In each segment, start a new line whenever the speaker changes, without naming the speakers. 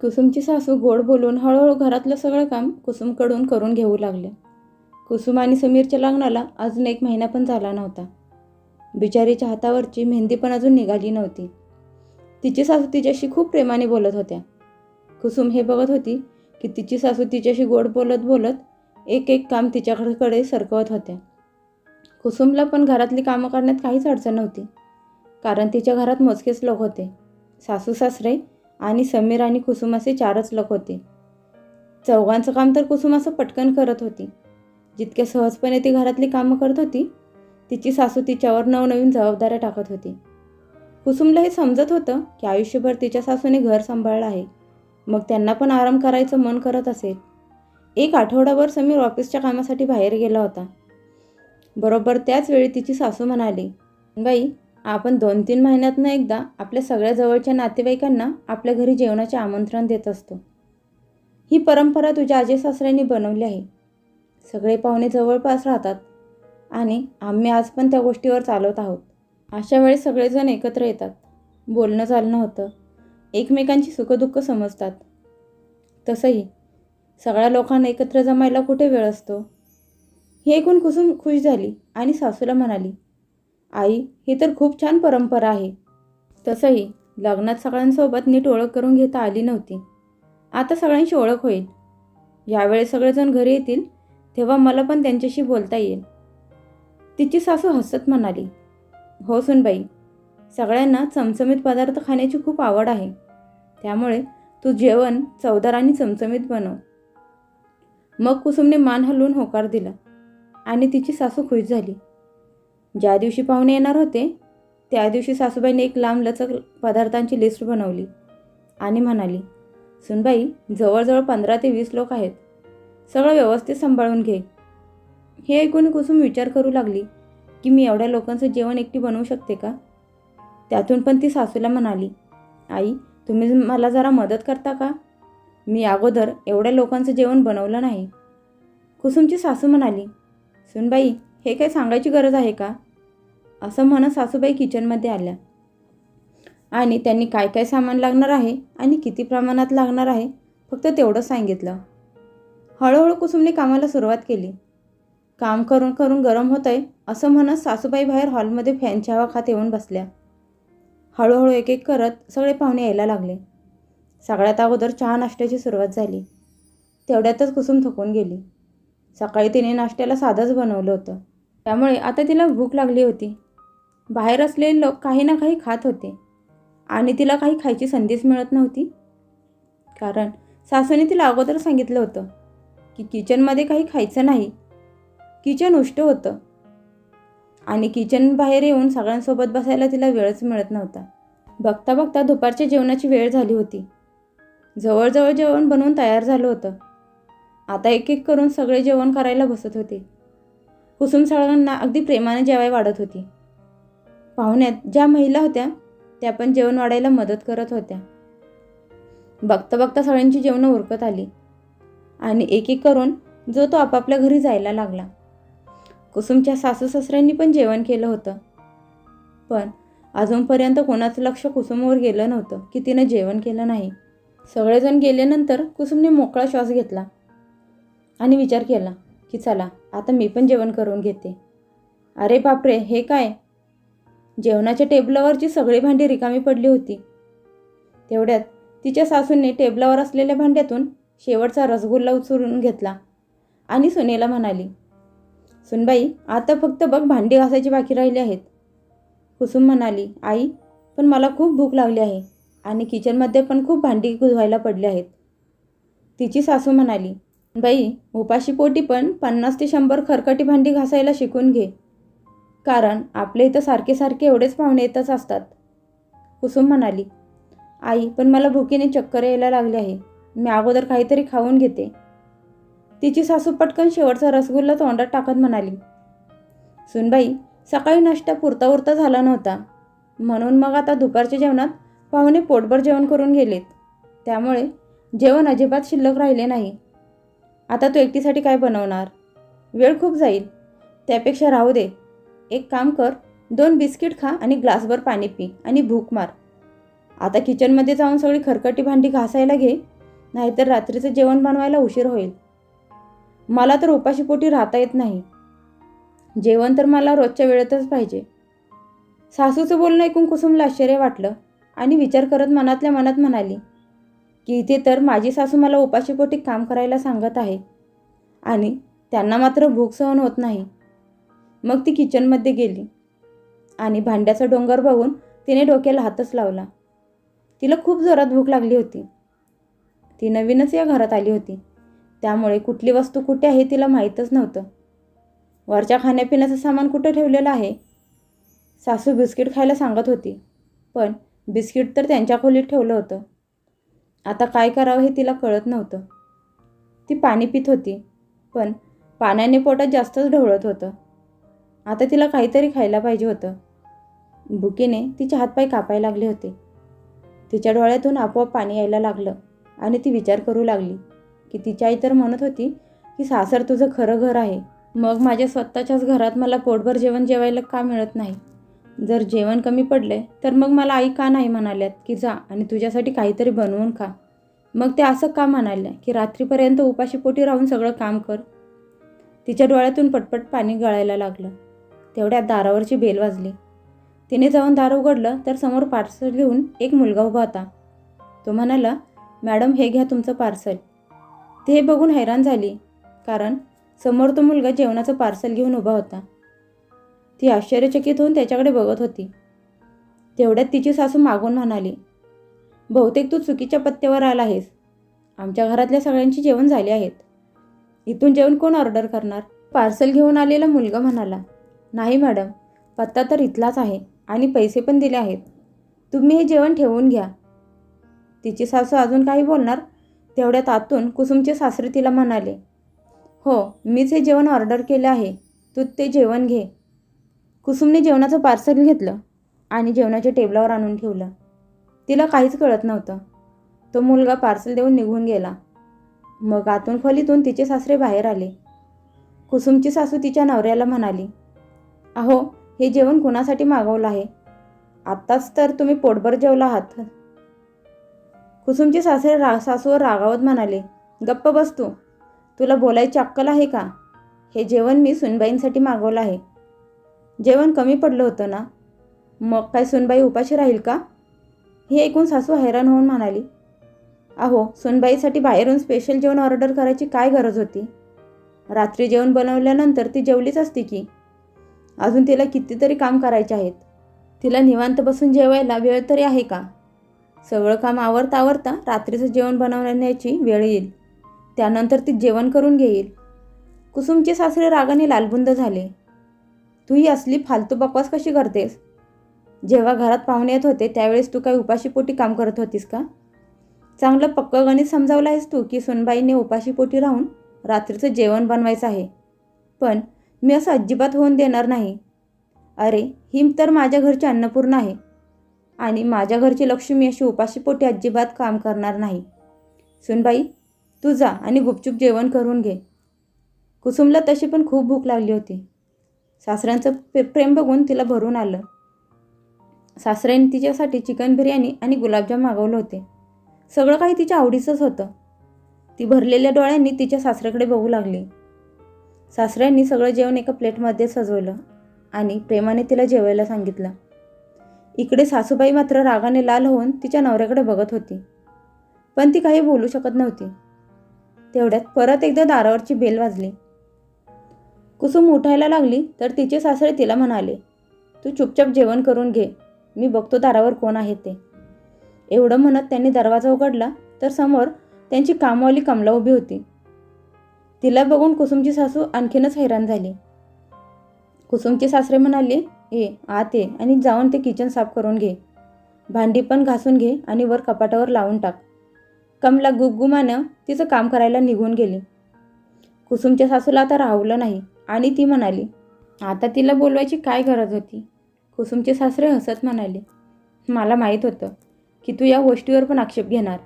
कुसुमची सासू गोड बोलून हळूहळू घरातलं सगळं काम कुसुमकडून करून घेऊ लागले. कुसुम आणि समीरच्या लग्नाला अजून एक महिना पण झाला नव्हता. बिचारीच्या हातावरची मेहंदी पण अजून निघाली नव्हती. तिची सासू तिच्याशी खूप प्रेमाने बोलत होत्या. कुसुम हे बघत होती की तिची सासू तिच्याशी गोड बोलत बोलत एक एक काम तिच्याकडे सरकवत होत्या. कुसुमला पण घरातली कामं करण्यात काहीच अडचण नव्हती. कारण तिच्या घरात मोजकेच लोक होते. सासू सासरे आणि समीर आणि कुसुम असे चारच लोक होते. चौघांचं काम तर कुसुम असं पटकन करत होती. जितक्या सहजपणे ती घरातली कामं करत होती तिची सासू तिच्यावर नवनवीन जबाबदाऱ्या टाकत होती. कुसुमला हे समजत होतं की आयुष्यभर तिच्या सासूने घर सांभाळलं आहे. मग त्यांना पण आराम करायचं मन करत असेल. एक आठवडाभर समीर ऑफिसच्या कामासाठी बाहेर गेला होता. बरोबर त्याच वेळी तिची सासू म्हणाली बाई आपण दोन तीन महिन्यातनं एकदा आपल्या सगळ्या जवळच्या नातेवाईकांना आपल्या घरी जेवणाचे आमंत्रण देत असतो. ही परंपरा तुझ्या आजी सासऱ्यांनी बनवली आहे. सगळे पाहुणे जवळपास राहतात आणि आम्ही आज पण त्या गोष्टीवर चालवत आहोत. अशा वेळेस सगळेजण एकत्र येतात. बोलणं चालणं होतं. एकमेकांची सुखदुःख समजतात. तसंही सगळ्या लोकांना एकत्र जमायला कुठे वेळ असतो? हे ऐकून कुसुम खुश झाली आणि सासूला म्हणाली आई ही तर खूप छान परंपरा आहे. तसंही लग्नात सगळ्यांसोबत नीट ओळख करून घेता आली नव्हती. आता सगळ्यांशी ओळख होईल. यावेळी सगळेजण घरी येतील तेव्हा मला पण त्यांच्याशी बोलता येईल. तिची सासू हसत म्हणाली हो सुनबाई सगळ्यांना चमचमीत पदार्थ खाण्याची खूप आवड आहे. त्यामुळे तू जेवण चवदार आणि चमचमीत बनव. मग कुसुमने मान हलवून होकार दिला आणि तिची सासू खुश झाली. ज्या दिवशी पाहुणे येणार होते त्या दिवशी सासूबाईने एक लांब लचक पदार्थांची लिस्ट बनवली आणि म्हणाली सुनबाई जवळजवळ पंधरा ते वीस लोक आहेत. सगळं व्यवस्थित सांभाळून घे. हे ऐकून कुसुम विचार करू लागली की मी एवढ्या लोकांचं जेवण एकटी बनवू शकते का? त्यातून पण ती सासूला म्हणाली आई तुम्ही मला जरा मदत करता का? मी अगोदर एवढ्या लोकांचं जेवण बनवलं नाही. कुसुमची सासू म्हणाली सुनबाई हे काय सांगायची गरज आहे का? असं म्हणत सासूबाई किचनमध्ये आल्या. आणि त्यांनी काय काय सामान लागणार आहे आणि किती प्रमाणात लागणार आहे फक्त तेवढं सांगितलं. हळूहळू कुसुमने कामाला सुरुवात केली. काम करून करून गरम होत आहे असं म्हणत सासूबाई बाहेर हॉलमध्ये फॅनच्या हवा खात येऊन बसल्या. हळूहळू एक एक करत सगळे पाहुणे यायला लागले. सगळ्यात अगोदर चहा नाश्त्याची सुरुवात झाली. तेवढ्यातच कुसुम थकून गेली. सकाळी तिने नाश्त्याला साधंच बनवलं होतं. त्यामुळे आता तिला भूक लागली होती. बाहेर असलेले लोक काही ना काही खात होते. आणि तिला काही खायची संधीच मिळत नव्हती. कारण सासूने तिला अगोदर सांगितलं होतं की किचनमध्ये काही खायचं नाही. किचन उष्ट होतं. आणि किचन बाहेर येऊन सगळ्यांसोबत बसायला तिला वेळच मिळत नव्हता. बघता बघता दुपारच्या जेवणाची वेळ झाली होती. जवळजवळ जेवण बनवून तयार झालं होतं. आता एक एक करून सगळे जेवण करायला बसत होते. कुसुम सगळ्यांना अगदी प्रेमाने जेवाय वाढत होती. पाहुण्यात ज्या महिला होत्या त्या पण जेवण वाढायला मदत करत होत्या. बघता बघता सगळ्यांची जेवणं उरकत आली. आणि एक एक करून जो तो आपापल्या घरी जायला लागला. कुसुमच्या सासू सासऱ्यांनी पण जेवण केलं होतं. पण अजूनपर्यंत कोणाचं लक्ष कुसुमवर गेलं नव्हतं की तिनं जेवण केलं नाही. सगळेजण गेल्यानंतर कुसुमने मोकळा श्वास घेतला आणि विचार केला की चला आता मी पण जेवण करून घेते. अरे बापरे हे काय? जेवणाच्या टेबलावरची सगळी भांडी रिकामी पडली होती. तेवढ्यात तिच्या सासूने टेबलावर असलेल्या भांड्यातून शेवटचा रसगुल्ला उचलून घेतला आणि सुनेला म्हणाली सुनबाई आता फक्त बघ भांडी घासायची बाकी राहिली आहेत. कुसुम म्हणाली आई पण मला खूप भूक लागली आहे आणि किचनमध्ये पण खूप भांडी धुवायला पडली आहेत. तिची सासू म्हणाली बाई उपाशी पोटी पण पन्नास ते शंभर खरकटी भांडी घासायला शिकून घे. कारण आपले इथं सारखे सारखे एवढेच पाहुणे येतच असतात. कुसुम म्हणाली आई पण मला भुकीने चक्कर यायला लागले आहे. मी अगोदर काहीतरी खाऊन घेते. तिची सासू पटकन शेवटचा रसगुल्ला तोंडात टाकत म्हणाली सुनबाई सकाळी नाश्ता पुरता उरता झाला नव्हता. म्हणून मग आता दुपारच्या जेवणात पाहुणे पोटभर जेवण करून गेलेत. त्यामुळे जेवण अजिबात शिल्लक राहिले नाही. आता तू एकटीसाठी काय बनवणार? वेळ खूप जाईल. त्यापेक्षा राहू दे. एक काम कर दोन बिस्किट खा आणि ग्लासभर पाणी पी आणि भूक मार. आता किचनमध्ये जाऊन सगळी खरकटी भांडी घासायला घे नाहीतर रात्रीचं जेवण बनवायला उशीर होईल. मला तर उपाशीपोटी राहता येत नाही. जेवण तर मला रोजच्या वेळेतच पाहिजे. सासूचं बोलणं ऐकून कुसुमला आश्चर्य वाटलं आणि विचार करत मनातल्या मनात म्हणाली की इथे तर माझी सासू मला उपाशीपोटी काम करायला सांगत आहे. आणि त्यांना मात्र भूक सहन होत नाही. मग ती किचनमध्ये गेली. आणि भांड्याचा डोंगर बघून तिने डोक्याला हातच लावला. तिला खूप जोरात भूक लागली होती. ती नवीनच या घरात आली होती. त्यामुळे कुठली वस्तू कुठे आहे तिला माहीतच नव्हतं. वरच्या खाण्यापिण्याचं सामान कुठं ठेवलेलं आहे? सासू बिस्किट खायला सांगत होती. पण बिस्किट तर त्यांच्या खोलीत ठेवलं होतं. आता काय करावं हे तिला कळत नव्हतं. ती पाणी पित होती पण पाण्याने पोटात जास्तच ढवळत होतं. आता तिला काहीतरी खायला पाहिजे होतं. भुकीने तिचे हातपाय कापायला लागले होते. तिच्या डोळ्यातून आपोआप पाणी यायला लागलं आणि ती विचार करू लागली की तिची आई तर म्हणत होती की सासर तुझं खरं घर आहे. मग माझ्या स्वतःच्याच घरात मला पोटभर जेवण जेवायला का मिळत नाही? जर जेवण कमी पडले तर मग मला आई का नाही म्हणाल्यात की जा आणि तुझ्यासाठी काहीतरी बनवून खा. मग ते असं का म्हणाल्या की रात्रीपर्यंत उपाशीपोटी राहून सगळं काम कर? तिच्या डोळ्यातून पटपट पाणी गळायला लागलं. तेवढ्यात दारावरची बेल वाजली. तिने जाऊन दार उघडलं तर समोर पार्सल घेऊन एक मुलगा उभा होता. तो म्हणाला मॅडम हे घ्या तुमचं पार्सल. ते हे बघून हैराण झाली कारण समोर तो मुलगा जेवणाचं पार्सल घेऊन उभा होता. ती आश्चर्यचकित होऊन त्याच्याकडे बघत होती. तेवढ्यात तिची सासू मागून म्हणाली बहुतेक तू चुकीच्या पत्त्यावर आला आहेस. आमच्या घरातल्या सगळ्यांची जेवण झाले आहेत. इथून जेवण कोण ऑर्डर करणार? पार्सल घेऊन आलेला मुलगा म्हणाला नाही मॅडम पत्ता तर इथलाच आहे आणि पैसे पण दिले आहेत. तुम्ही हे जेवण ठेवून घ्या. तिची सासू अजून काही बोलणार? तेवढ्यात आतून कुसुमचे सासरे तिला म्हणाले हो मीच हे जेवण ऑर्डर केलं आहे. तू ते जेवण घे. कुसुमने जेवणाचं पार्सल घेतलं आणि जेवणाच्या टेबलावर आणून ठेवलं. तिला काहीच कळत नव्हतं. तो मुलगा पार्सल देऊन निघून गेला. मग आतून खोलीतून तिचे सासरे बाहेर आले. कुसुमची सासू तिच्या नवऱ्याला म्हणाली अहो हे जेवण कुणासाठी मागवलं आहे? आत्ताच तर तुम्ही पोटभर जेवला आहात. कुसुमचे सासरे रा सासूवर रागावत म्हणाले गप्प बस तू. तुला बोलायची अक्कल आहे का? हे जेवण मी सुनबाईंसाठी मागवलं आहे. जेवण कमी पडलं होतं ना? मग काय सुनबाई उपाशी राहील का? हे ऐकून सासू हैराण होऊन म्हणाली. अहो सुनबाईसाठी बाहेरून स्पेशल जेवण ऑर्डर करायची काय गरज होती? रात्री जेवण बनवल्यानंतर ती जेवलीच असती की? अजून तिला कितीतरी काम करायचे आहेत. तिला निवांत बसून जेवायला वेळ तरी आहे का? सगळं काम आवरता आवरता रात्रीचं जेवण बनवण्याची वेळ येईल. त्यानंतर ती जेवण करून घेईल. कुसुमचे सासरे रागाने लालबुंद झाले. तू ही असली फालतू बकवास कशी करतेस? जेव्हा घरात पाहुणे येत होते त्यावेळेस तू काही उपाशीपोटी काम करत होतीस का? चांगलं पक्कं गणित समजावलं आहेस तू की सुनबाईने उपाशीपोटी राहून रात्रीचं जेवण बनवायचं आहे. पण मी असं अजिबात होऊन देणार नाही. अरे ही तर माझ्या घरची अन्नपूर्ण आहे. आणि माझ्या घरची लक्ष्मी अशी उपाशीपोटी अजिबात काम करणार नाही. सुनबाई तू जा आणि गुपचूप जेवण करून घे. कुसुमला तशी पण खूप भूक लागली होती. सासऱ्यांचं पे प्रेम बघून तिला भरून आलं. सासऱ्याने तिच्यासाठी चिकन बिर्याणी आणि गुलाबजाम मागवले होते. सगळं काही तिच्या आवडीचंच होतं. ती भरलेल्या डोळ्यांनी तिच्या सासऱ्याकडे बघू लागली. सासऱ्यांनी सगळं जेवण एका प्लेटमध्ये सजवलं आणि प्रेमाने तिला जेवायला सांगितलं. इकडे सासूबाई मात्र रागाने लाल होऊन तिच्या नवऱ्याकडे बघत होती. पण ती काही बोलू शकत नव्हती. तेवढ्यात परत एकदा दारावरची बेल वाजली. कुसुम उठायला लागली तर तिचे सासरे तिला म्हणाले तू चुपचाप जेवण करून घे. मी बघतो दारावर कोण आहे ते. एवढं म्हणत त्यांनी दरवाजा उघडला तर समोर त्यांची कामवाली कमला उभी होती. तिला बघून कुसुमची सासू आणखीनच हैराण झाली. कुसुमचे सासरे म्हणाले ए आत ये आणि जाऊन ते किचन साफ करून घे. भांडी पण घासून घे आणि वर कपाटावर लावून टाक. कमला गुगगुमानं तिचं काम करायला निघून गेली. कुसुमच्या सासूला आता राहवलं नाही. आणि ती म्हणाली आता तिला बोलवायची काय गरज होती? कुसुमचे सासरे हसत म्हणाले मला माहीत होतं की तू या गोष्टीवर पण आक्षेप घेणार.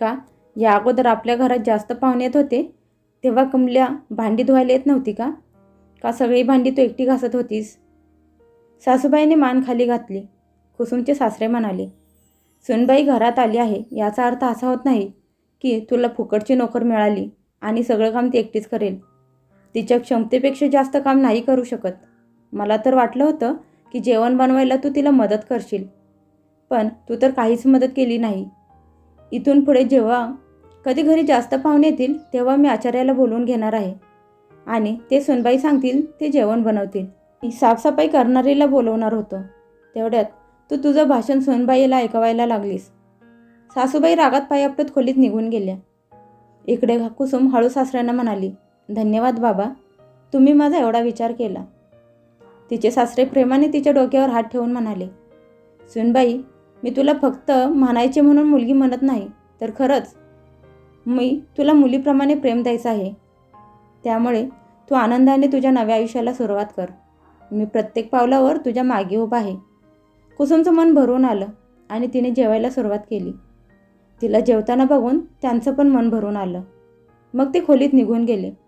का? या अगोदर आपल्या घरात जास्त पाहुणे येत होते तेव्हा कमल्या भांडी धुवायला येत नव्हती का? का सगळी भांडी तू एकटी घासत होतीस? सासूबाईने मान खाली घातली. कुसुमचे सासरे म्हणाले सुनबाई घरात आली आहे याचा अर्थ असा होत नाही की तुला फुकटची नोकर मिळाली आणि सगळं काम ती एकटीच करेल. तिच्या क्षमतेपेक्षा जास्त काम नाही करू शकत. मला तर वाटलं होतं की जेवण बनवायला तू तिला मदत करशील. पण तू तर काहीच मदत केली नाही. इथून पुढे जेव्हा कधी घरी जास्त पाहुणे येतील तेव्हा मी आचार्याला बोलवून घेणार आहे. आणि ते सुनबाई सांगतील ते जेवण बनवतील. मी साफसफाई करणारीला बोलवणार होतो. तेवढ्यात तू तुझं भाषण सुनबाईला ऐकवायला लागलीस. सासूबाई रागात पायपटत खोलीत निघून गेल्या. इकडे कुसुम हळू सासऱ्यांना म्हणाली धन्यवाद बाबा. तुम्ही माझा एवढा विचार केला. तिचे सासरे प्रेमाने तिच्या डोक्यावर हात ठेवून म्हणाले सुनबाई मी तुला फक्त म्हणायचे म्हणून मुलगी म्हणत नाही तर खरंच मी तुला मुलीप्रमाणे प्रेम द्यायचं आहे. त्यामुळे तू आनंदाने तुझ्या नव्या आयुष्याला सुरुवात कर. मी प्रत्येक पावलावर तुझ्या मागे उभा आहे. कुसुमचं मन भरून आलं आणि तिने जेवायला सुरुवात केली. तिला जेवताना बघून त्यांचं पण मन भरून आलं. मग ते खोलीत निघून गेले.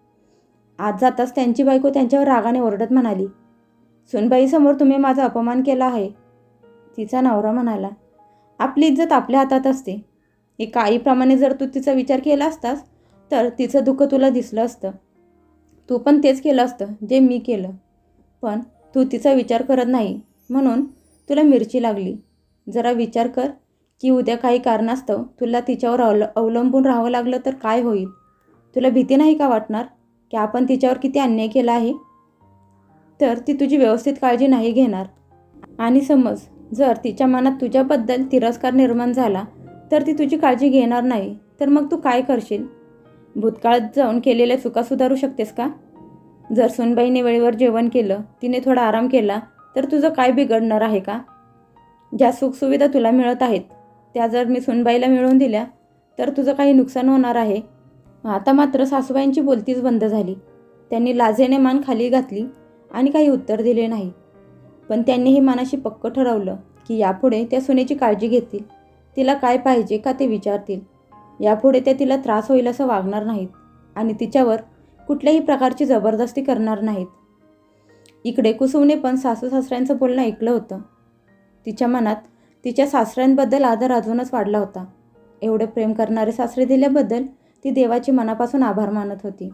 आज जाताच त्यांची बायको त्यांच्यावर रागाने ओरडत म्हणाली सुनबाईसमोर तुम्ही माझा अपमान केला आहे. तिचा नवरा म्हणाला आपली इज्जत आपल्या हातात असते. एक आईप्रमाणे जर तू तिचा विचार केला असतास तर तिचं दुःख तुला दिसलं असतं. तू पण तेच केलं असतं जे मी केलं. पण तू तिचा विचार करत नाही. म्हणून तुला मिरची लागली. जरा विचार कर की उद्या काही कारणास्तव तुला तिच्यावर अवल अवलंबून राहावं लागलं तर काय होईल? तुला भीती नाही का वाटणार? की आपण तिच्यावर किती अन्याय केला आहे? तर ती तुझी व्यवस्थित काळजी नाही घेणार. आणि समज जर तिच्या मनात तुझ्याबद्दल तिरस्कार निर्माण झाला तर ती तुझी काळजी घेणार नाही. तर मग तू काय करशील? भूतकाळात जाऊन केलेल्या चुका सुधारू शकतेस का? जर सुनबाईने वेळेवर जेवण केलं तिने थोडा आराम केला तर तुझं काय बिघडणार आहे का? ज्या सुखसुविधा तुला मिळत आहेत त्या जर मी सुनबाईला मिळवून दिल्या तर तुझं काही नुकसान होणार आहे. आता मात्र सासूबाईंची बोलतीच बंद झाली. त्यांनी लाजेने मान खाली घातली आणि काही उत्तर दिले नाही. पण त्यांनी हे मनाशी पक्क ठरवलं की यापुढे त्या सुनेची काळजी घेतील. तिला काय पाहिजे का ते विचारतील. यापुढे त्या तिला त्रास होईल असं वागणार नाहीत आणि तिच्यावर कुठल्याही प्रकारची जबरदस्ती करणार नाहीत. इकडे कुसुमने पण सासू सासऱ्यांचं बोलणं ऐकलं होतं. तिच्या मनात तिच्या सासऱ्यांबद्दल आदर अजूनच वाढला होता. एवढे प्रेम करणारे सासरे दिल्याबद्दल ती देवाची मनापासून आभार मानत होती.